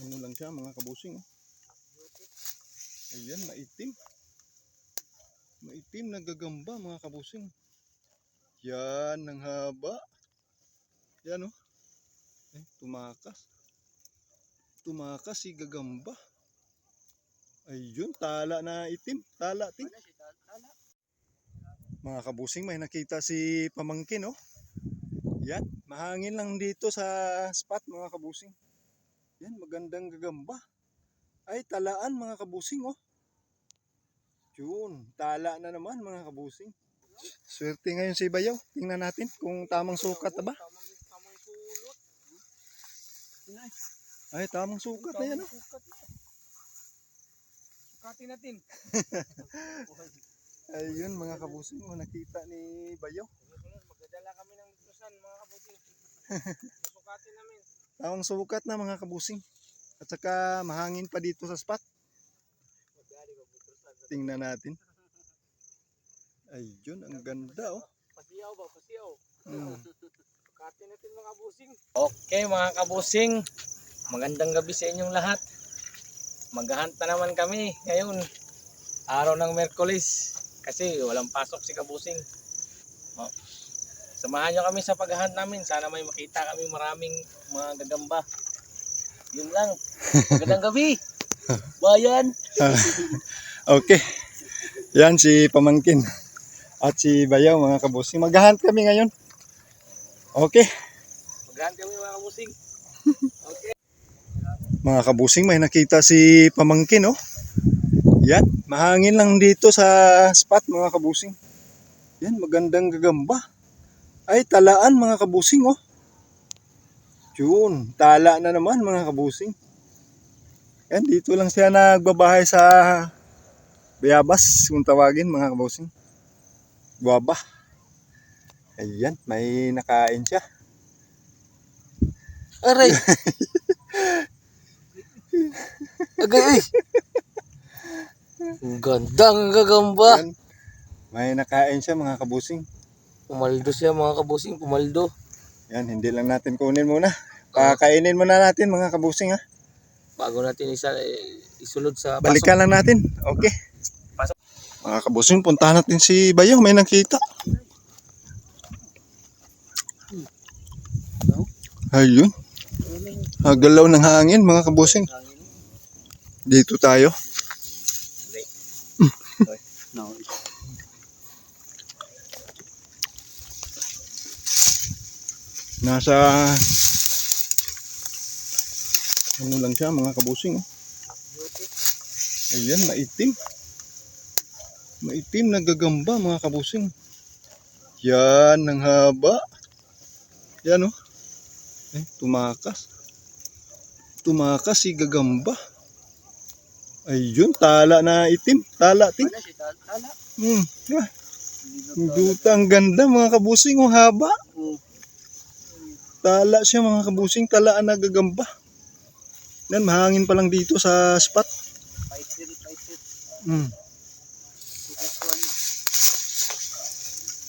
Ano lang siya mga kabusing. Oh. Ayan, maitim. Maitim na gagamba mga kabusing. Yan, ang haba. Yan oh. Eh, tumakas. Tumakas si gagamba. Ayun, tala na itim. Tala, ting. Mga kabusing, may nakita si pamangkin, oh. Yan, mahangin lang dito sa spot, mga kabusing. Yan, magandang gagamba. Ay, talaan, mga kabusing, oh. Yun, tala na naman, mga kabusing. Swerte ngayon si Bayaw. Tingnan natin kung tamang sukat na ba. Ay, tamang sukat na yan, oh. Sukatin natin. Ayun, mga kabusing, oh, nakita ni Bayaw. Magdadala kami ng nutrisan mga kabuting. Sukatin namin. Tamang sukat na, mga kabusing. At saka, mahangin pa dito sa spot. Tingnan natin. Ayun, ang ganda, oh. Pasiyaw ba? Pasiyaw. Hmm. Sukatin natin mga kabusing. Okay mga kabusing. Magandang gabi sa inyong lahat. Maghahunt na naman kami ngayon. Araw ng Merkulis. Kasi walang pasok si kabusing. Oh. Samahan nyo kami sa paghahunt namin. Sana may makita kami maraming mga gagamba. Yun lang. Magandang gabi. Bayan. Okay. Yan si Pamangkin. At si Bayaw mga kabusing. Maghahunt kami ngayon. Okay. Maghahunt kami mga kabusing. Okay. Mga kabusing may nakita si Pamangkin oh. Yan. Mahangin lang dito sa spot mga kabusing. Yan. Magandang gagamba. Ay talaan mga kabusing oh. Yun. Tala na naman mga kabusing. Yan. Dito lang siya nagbabahay sa Bayabas kung tawagin mga kabusing. Guwaba. Ayan, may nakain siya. Aray! Agay ay! Ang Gandang gagamba! Ayan, may nakain siya mga kabusing. Pumaldo siya mga kabusing, pumaldo. Yan, hindi lang natin kunin muna. Pakainin muna natin mga kabusing ha. Bago natin isa, eh, isunod sa pasok. Balikan lang natin. Okay. Pasok. Mga kabusing, puntahan natin si Bayo. May nakita. Ayun. Hagalaw ng hangin mga kabusing. Dito tayo. Nasa ano lang siya mga kabusing. Oh. Ayan, maitim. Maitim na gagamba mga kabusing. Yan, ang haba. Yan oh. Eh, tumakas. Tumakas si gagamba. Ayun, tala na itim. Tala, ting. Ano? Hmm. ah, Ang duta, ang ganda mga kabusing. Ang haba. Tala siya mga kabusing. Talaan na gagamba. Yan, mahangin pa lang dito sa spot. Paitit, paitit. Hmm.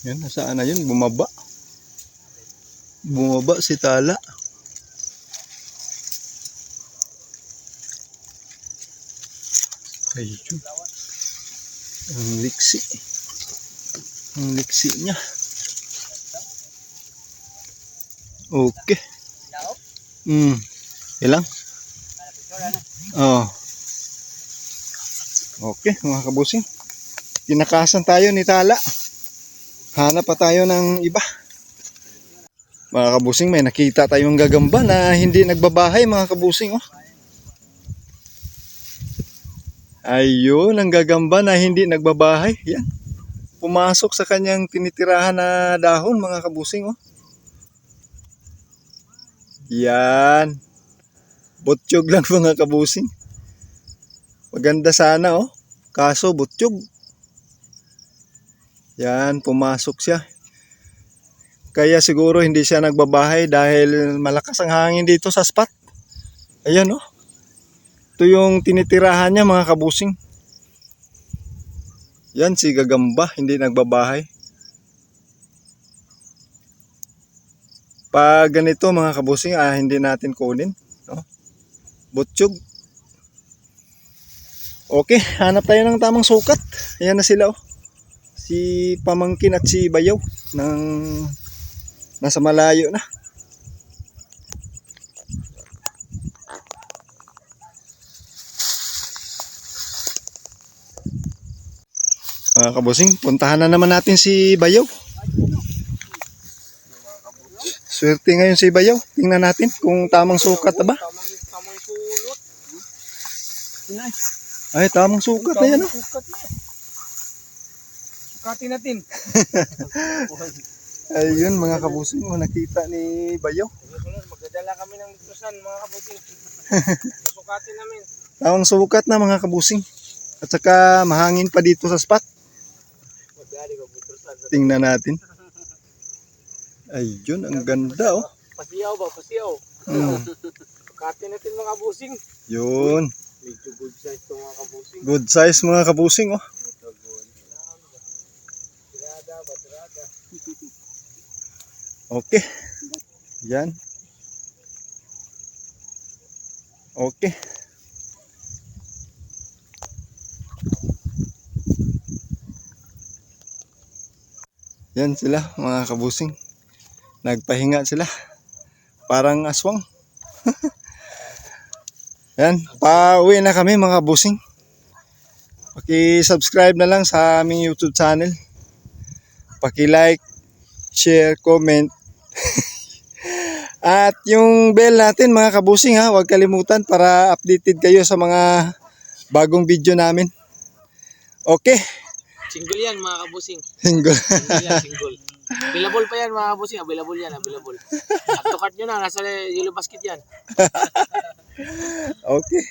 Yan, nasaan na yun? Bumaba. Bumaba si Tala. Ayun. Ang liksi. Ang liksi niya. Okay. Hmm. Ilang? Oh. Okay, mga kabusing. Tinakasan tayo ni Tala. Hanap pa tayo ng iba. Mga kabusing, may nakita tayong gagamba na hindi nagbabahay mga kabusing. Oh. Ayun, ang gagamba na hindi nagbabahay. Yan. Pumasok sa kanyang tinitirahan na dahon mga kabusing. Oh. Yan. Butsyog lang mga kabusing. Maganda sana oh. Kaso butsyog. Yan, pumasok siya. Kaya siguro hindi siya nagbabahay dahil malakas ang hangin dito sa spot. Ayan oh. Ito yung tinitirahan niya mga kabusing. Yan si Gagamba, hindi nagbabahay. Pag ganito mga kabusing, ah, hindi natin kunin. No? Butchog. Okay, hanap tayo ng tamang sukat. Ayan na sila oh. Si Pamangkin at si Bayaw ng nasa malayo na. Mga kabusing, puntahan na naman natin si Bayaw. Swerte ngayon si Bayaw. Tingnan natin kung tamang sukat na ba. Tamang, tamang sulot. Ay, tamang sukat na yan. Oh. Sukatin natin. Ayun mga kabusing, oh, nakita ni Bayaw. Magdadala kami ng nitrosan mga kabusing. Sukatin namin. Tamang sukat na mga kabusing. At saka mahangin pa dito sa spot. Tingnan natin. Ayun, ang ganda oh. Pasiyaw ba? Pasiyaw. Mm, Sukatin natin mga kabusing. yun. Medyo good size ito mga kabusing. Good size mga kabusing oh. Okay. Yan. Okay. Yan sila mga kabusing. Nagpahinga sila. Parang aswang. Yan, pauwi na kami mga kabusing. Paki-subscribe na lang sa aming YouTube channel. Paki-like, share, comment. At yung bell natin mga kabusing ha, huwag kalimutan para updated kayo sa mga bagong video namin. Okay, Single yan mga kabusing. single. Single yan, single. Available pa yan mga kabusing. Available yan, available. At to cart nyo na. Nasa yellow basket yan. okay.